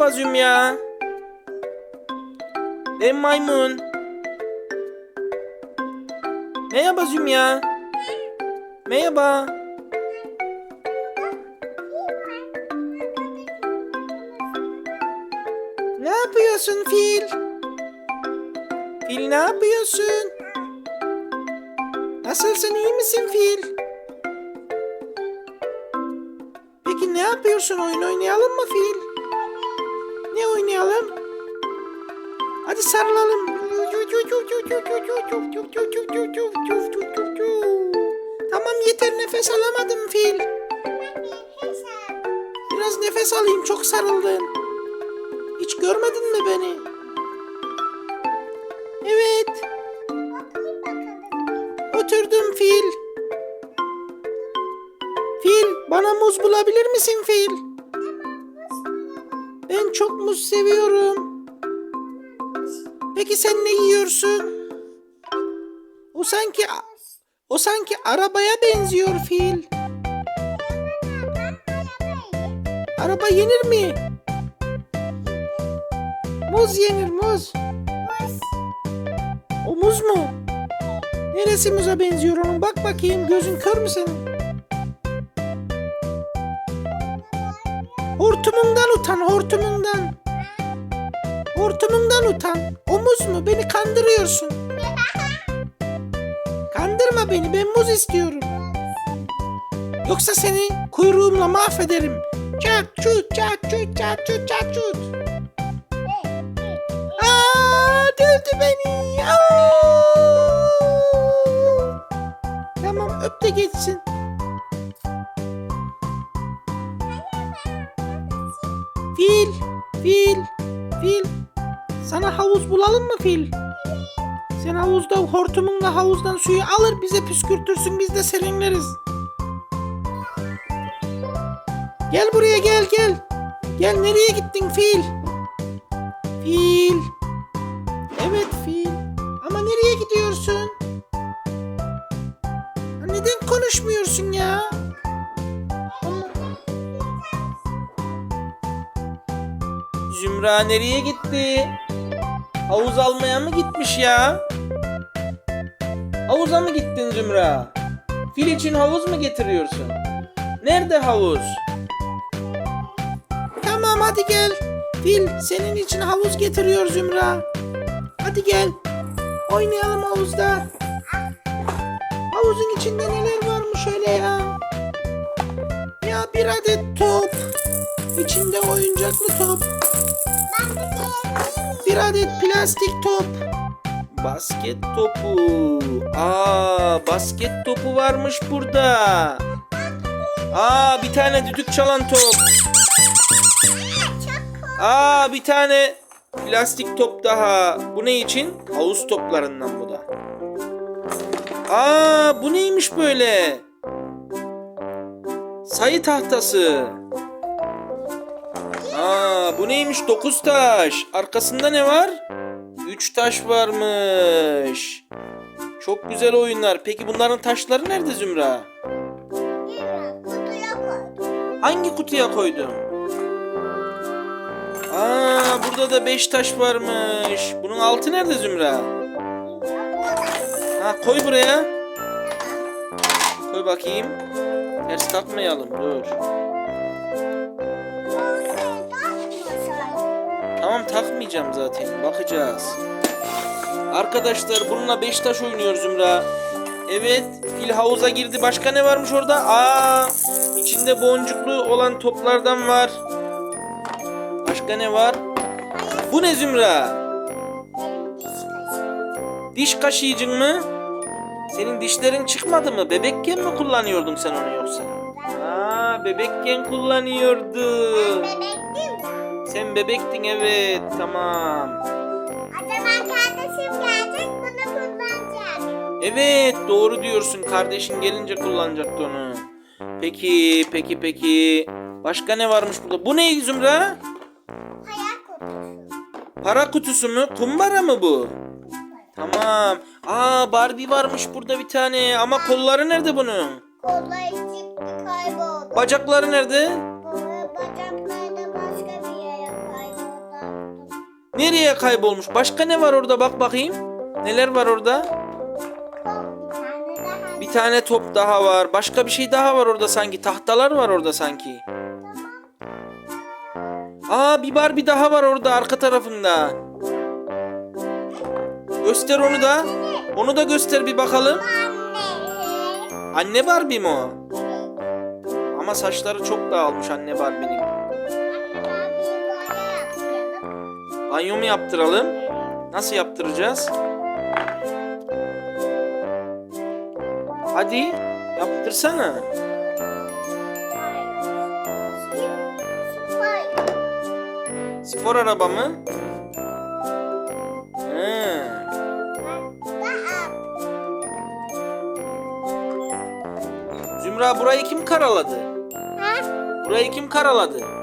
Merhaba Zümya. Ben maymun. Merhaba Zümya. Merhaba. Ne yapıyorsun fil? Fil ne yapıyorsun? Nasılsın iyi misin fil? Peki ne yapıyorsun oyun oynayalım mı fil? Ne oynayalım? Hadi sarılalım. Tamam yeter nefes alamadım fil. Biraz nefes alayım çok sarıldın. Hiç görmedin mi beni? Evet. Oturdum fil. Fil bana muz bulabilir misin fil? Ben çok muz seviyorum. Peki sen ne yiyorsun? O sanki o sanki arabaya benziyor fil. Araba yenir mi? Muz yenir muz. O muz mu? Neresi muza benziyor onun? Bak bakayım gözün kör mü senin? Hortumundan utan hortumundan. Hortumundan utan. O muz mu? Beni kandırıyorsun. Kandırma beni ben muz istiyorum. Yoksa seni kuyruğumla mahvederim. Çat çut çat çut çat çut çat çut. Aa, dövdü beni. Aa! Havuz bulalım mı fil? Sen havuzda hortumunla havuzdan suyu alır bize püskürtürsün biz de serinleriz. Gel buraya gel gel. Gel nereye gittin fil? Fil. Evet fil. Ama nereye gidiyorsun? Neden konuşmuyorsun ya? Zümra nereye gitti? Havuz almaya mı gitmiş ya? Havuza mı gittin Zümra? Fil için havuz mu getiriyorsun? Nerede havuz? Tamam hadi gel. Fil senin için havuz getiriyor Zümra. Hadi gel. Oynayalım havuzda. Havuzun içinde neler varmış öyle ya? Ya bir adet top. İçinde oyuncaklı top. Bir adet plastik top. Basket topu. Aa, basket topu varmış burada. Aa, bir tane düdük çalan top. Aa, bir tane plastik top daha. Bu ne için? Havuz toplarından bu da. Aa, bu neymiş böyle? Sayı tahtası. Aa, bu neymiş? 9 taş. Arkasında ne var? 3 taş varmış. Çok güzel oyunlar. Peki bunların taşları nerede Zümra? Hangi kutuya koydun? Aa, burada da 5 taş varmış. Bunun altı nerede Zümra? Ha, koy buraya. Koy bakayım. Ters takmayalım. Dur. Tamam takmayacağım zaten. Bakacağız. Arkadaşlar bununla 5 taş oynuyor Zümra. Evet. Fil havuza girdi. Başka ne varmış orada? Aa, içinde boncuklu olan toplardan var. Başka ne var? Bu ne Zümra? Diş kaşıyıcın mı? Senin dişlerin çıkmadı mı? Bebekken mi kullanıyordun sen onu yoksa? Aa, bebekken kullanıyordun. Sen bebektin evet tamam. Evet doğru diyorsun kardeşin gelince kullanacaktı onu. Peki peki peki. Başka ne varmış burada? Bu ne Zümra? Para kutusu mu? Kumbara mı bu? Tamam. Aa Barbie varmış burada bir tane ama kolları nerede bunun? Kolları çıktı kayboldu. Bacakları nerede? Nereye kaybolmuş? Başka ne var orada bak bakayım. Neler var orada? Bir tane top daha var. Başka bir şey daha var orada sanki. Tahtalar var orada sanki. Aa bir Barbie daha var orada arka tarafında. Göster onu da. Onu da göster bir bakalım. Anne Barbie mi o? Ama saçları çok dağılmış anne Barbie'nin. Banyo mu yaptıralım? Nasıl yaptıracağız? Hadi yaptırsana. Spor araba mı? He. Zümra burayı kim karaladı? Burayı kim karaladı?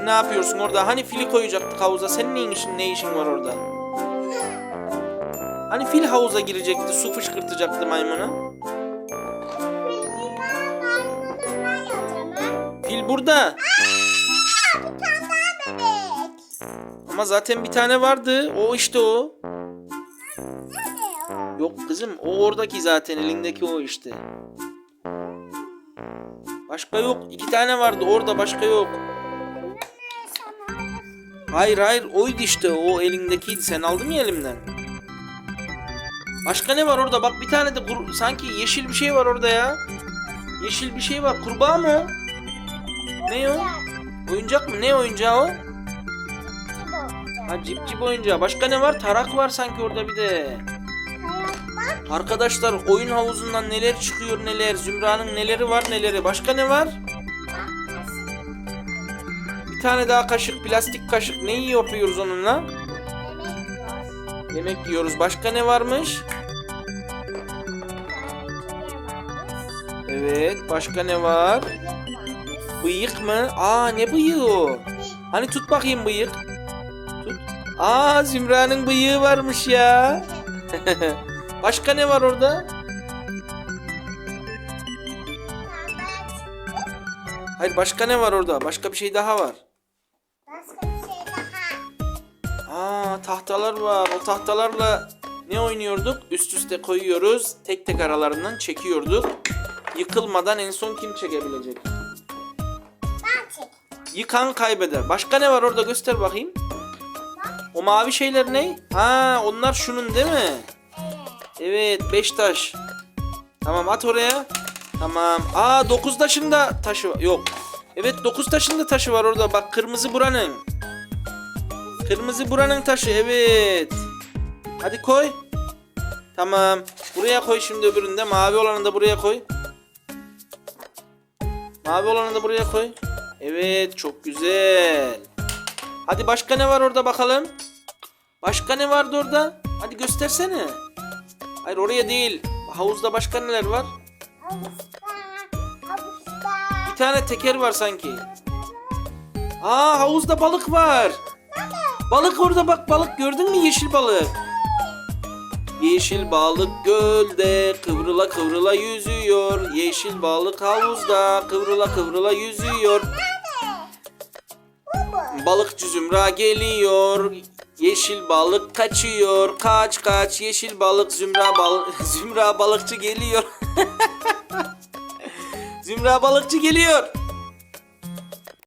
Sen ne yapıyorsun orada? Hani fili koyacaktık havuza? Senin ne işin, ne işin var orada? Hani fil havuza girecekti, su fışkırtacaktı maymuna? Fil burada. Ama zaten bir tane vardı. O işte o. Yok kızım o oradaki zaten elindeki o işte. Başka yok. İki tane vardı orada başka yok. Hayır hayır oydu işte o elindekiydi. Sen aldın mı elimden? Başka ne var orada? Bak bir tane de sanki yeşil bir şey var orada ya. Yeşil bir şey var. Kurbağa mı? Ne o? Oyuncak mı? Ne oyuncağı o? Ha cip cip oyuncağı. Başka ne var? Tarak var sanki orada bir de. Arkadaşlar oyun havuzundan neler çıkıyor neler. Zümra'nın neleri var neleri. Başka ne var? Bir tane daha kaşık. Plastik kaşık. Ne iyi yapıyoruz onunla? Yemek yiyoruz. Başka ne varmış? Evet. Başka ne var? Bıyık mı? Aa ne bıyığı o? Hani tut bakayım bıyık. Tut. Aa Zümra'nın bıyığı varmış ya. Başka ne var orada? Hayır başka ne var orada? Başka bir şey daha var. Aa tahtalar var. O tahtalarla ne oynuyorduk? Üst üste koyuyoruz. Tek tek aralarından çekiyorduk. Yıkılmadan en son kim çekebilecek? Ben çek. Yıkan kaybeder. Başka ne var orada göster bakayım. O mavi şeyler ne? Ha onlar şunun değil mi? Evet 5 taş. Tamam at oraya. Tamam. Aa 9 taşın da taşı var. Yok. Evet 9 taşın da taşı var orada. Bak kırmızı buranın. Kırmızı buranın taşı evet. Hadi koy. Tamam. Buraya koy şimdi öbürünü de. Mavi olanı da buraya koy. Mavi olanı da buraya koy. Evet çok güzel. Hadi başka ne var orada bakalım. Başka ne vardı orada? Hadi göstersene. Hayır oraya değil. Havuzda başka neler var? Bir tane teker var sanki. Aa havuzda balık var. Balık orada bak balık gördün mü yeşil balık? Yeşil balık gölde kıvrıla kıvrıla yüzüyor. Yeşil balık havuzda kıvrıla kıvrıla yüzüyor. Balıkçı Zümra geliyor. Yeşil balık kaçıyor. Kaç kaç yeşil balık Zümra bal Zümra balıkçı geliyor. Zümra balıkçı geliyor.